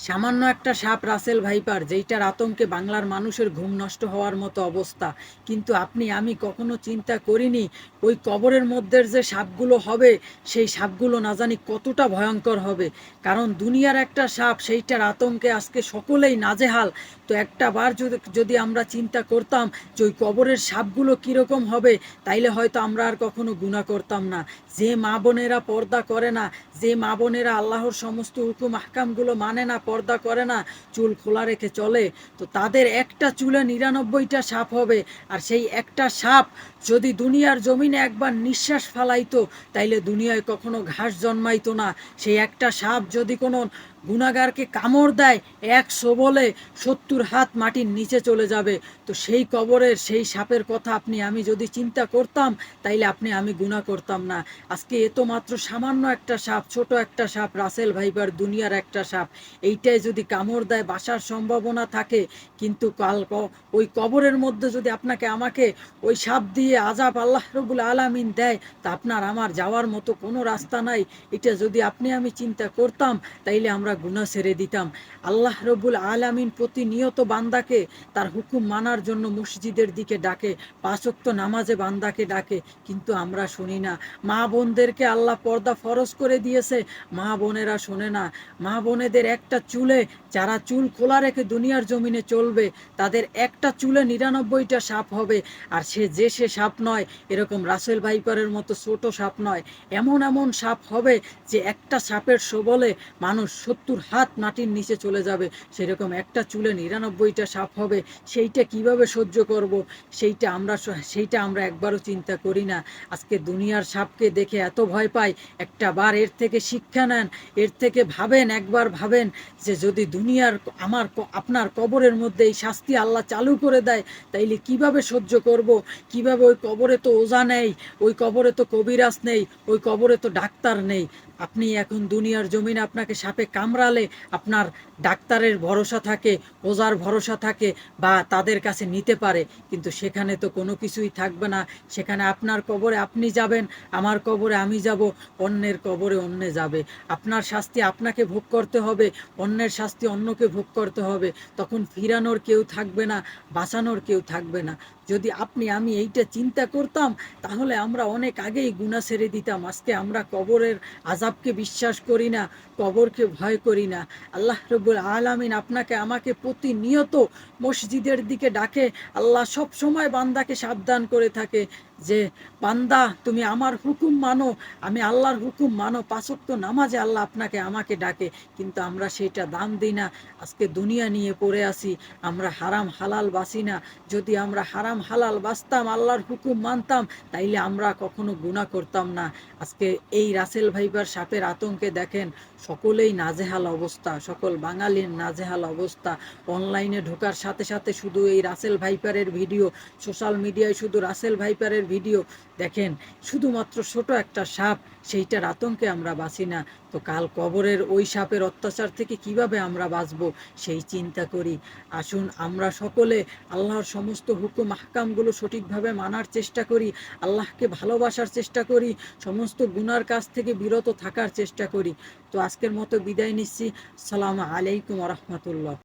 সামান্য একটা সাপ রাসেল ভাইপার, যেইটার আতঙ্কে বাংলার মানুষের ঘুম নষ্ট হওয়ার মতো অবস্থা। কিন্তু আপনি, আমি কখনো চিন্তা করিনি ওই কবরের মধ্যে যে সাপগুলো হবে, সেই সাপগুলো না জানি কতটা ভয়ঙ্কর হবে। কারণ দুনিয়ার একটা সাপ, সেইটার আতঙ্কে আজকে সকলেই নাজেহাল। তো একটা বার যদি যদি আমরা চিন্তা করতাম যে ওই কবরের সাপগুলো কীরকম হবে, তাইলে হয়তো আমরা আর কখনো গুণা করতাম না। যে মা বোনেরা পর্দা করে না, যে মা বোনেরা আল্লাহর সমস্ত হুকুম, আহকামগুলো মানে না পর্দা করে না, চুল খোলা রেখে চলে। তো তাদের একটা চুলে নিরানব্বইটা সাপ হবে, আর সেই একটা সাপ যদি দুনিয়ার জমিনে একবার নিঃশ্বাস ফালাইতো, তাইলে দুনিয়ায় কখনো ঘাস জন্মাইতো না। সেই একটা সাপ যদি কোনো গুণাগারকে কামড় দেয় এক সবলে সত্তর হাত মাটির নিচে চলে যাবে। তো সেই কবরের, সেই সাপের কথা আপনি, আমি যদি চিন্তা করতাম, তাইলে আপনি, আমি গুণা করতাম না। আজকে এ তো মাত্র সামান্য একটা সাপ, ছোট একটা সাপ, রাসেল ভাইবার দুনিয়ার একটা সাপ। এইটাই যদি কামড় দেয় বাসার সম্ভাবনা থাকে, কিন্তু কাল ওই কবরের মধ্যে যদি আপনাকে, আমাকে ওই সাপ দিয়ে আজাব আল্লাহ রবুল আলামিন দেয়, তা আপনার আমার যাওয়ার মতো কোনো রাস্তা নাই। এটা যদি আপনি, আমি চিন্তা করতাম, তাইলে আমরা গুনাহ ছেড়ে দিতাম। আল্লাহ রবুল আলামিন প্রতিনিয়ত বান্দাকে তার হুকুম মানার জন্য মসজিদের দিকে ডাকে পাঁচক্ত নামাজে বান্দাকে ডাকে, কিন্তু আমরা শুনি না। মা বোনদেরকে আল্লাহ পর্দা ফরজ করে দিয়েছে। মা বোনেরা শোনে না। মা বোনেদের একটা চুলে, যারা চুল খোলা রেখে দুনিয়ার জমিনে চলবে, তাদের একটা চুলে নিরানব্বইটা সাপ হবে। আর সে যে সে সাপ নয়, এরকম রাসেল ভাইপারের মতো ছোট সাপ নয়। এমন এমন সাপ হবে যে একটা সাপের সবলে মানুষ সত্তর হাত মাটির নিচে চলে যাবে। সেরকম একটা চুলে নিরানব্বইটা সাপ হবে, সেইটা কীভাবে সহ্য করব? সেইটা আমরা সেইটা আমরা একবারও চিন্তা করি না। আজকে দুনিয়ার সাপকে দেখে এত ভয় পাই, একটা বার এর থেকে শিক্ষা নেন, এর থেকে ভাবেন, একবার ভাবেন যে যদি দুনিয়ার আমার আপনার কবরের মধ্যে এই শাস্তি আল্লাহ চালু করে দেয়, তাইলে কীভাবে সহ্য করব? কীভাবে ওই কবরে তো ওজা নেই, ওই কবরে তো কবিরাজ নেই, ওই কবরে তো ডাক্তার নেই। আপনি এখন দুনিয়ার জমিনে আপনাকে সাপে কামড়ালে আপনার ডাক্তারের ভরসা থাকে ওজার ভরসা থাকে বা তাদের কাছে নিতে পারে, কিন্তু সেখানে তো কোনো কিছুই থাকবে না। সেখানে আপনার কবরে আপনি যাবেন, আমার কবরে আমি যাব, অন্যের কবরে অন্যে যাবে। আপনার শাস্তি আপনাকে ভোগ করতে হবে, অন্যের শাস্তি অন্যকে ভোগ করতে হবে। তখন ফিরানোর কেউ থাকবে না, বাঁচানোর কেউ থাকবে না। যদি আপনি, আমি এইটা চিন্তা করতাম, তাহলে আমরা অনেক আগেই গুণা ছেড়ে দিতাম। আজকে আমরা কবরের আজাবকে বিশ্বাস করি না, কবরকে ভয় করি না। আল্লাহ রবুল আলামিন আপনাকে, আমাকে প্রতিনিয়ত মসজিদের দিকে ডাকে। আল্লাহ সব সময় বান্দাকে সাবধান করে থাকে। যে, বান্দা, তুমি আমার হুকুম মানো, আমি আল্লাহর হুকুম মানো পাঁচক্ত নামাজে আল্লাহ আপনাকে, আমাকে ডাকে, কিন্তু আমরা সেটা দাম দিই না। আজকে দুনিয়া নিয়ে পড়ে আসি আমরা হারাম হালাল বাসি না। যদি আমরা হারাম হালাল বাসতাম, আল্লাহর হুকুম মানতাম, তাইলে আমরা কখনো গুণা করতাম না। আজকে এই রাসেল ভাইবার সাপের আতঙ্কে দেখেন, সকলেই নাজেহাল অবস্থা, সকল বাঙালির নাজেহাল অবস্থা। অনলাইনে ঢোকার সাথে সাথে শুধু এই রাসেল ভাইপারের ভিডিও, সোশ্যাল মিডিয়ায় শুধু রাসেল ভাইপারের ভিডিও দেখেন, শুধুমাত্র ছোট একটা সাপ, সেইটার আতঙ্কে আমরা বাঁচি না। তো কাল কবরের ওই সাপের অত্যাচার থেকে কীভাবে আমরা বাঁচবো, সেই চিন্তা করি। আসুন, আমরা সকলে আল্লাহর সমস্ত হুকুম, আহকামগুলো সঠিকভাবে মানার চেষ্টা করি, আল্লাহকে ভালোবাসার চেষ্টা করি, সমস্ত গুনার কাছ থেকে বিরত থাকার চেষ্টা করি। তো আজকের মতো বিদায় নিচ্ছি। সালাম আলাইকুম রহমতুল্লাহ।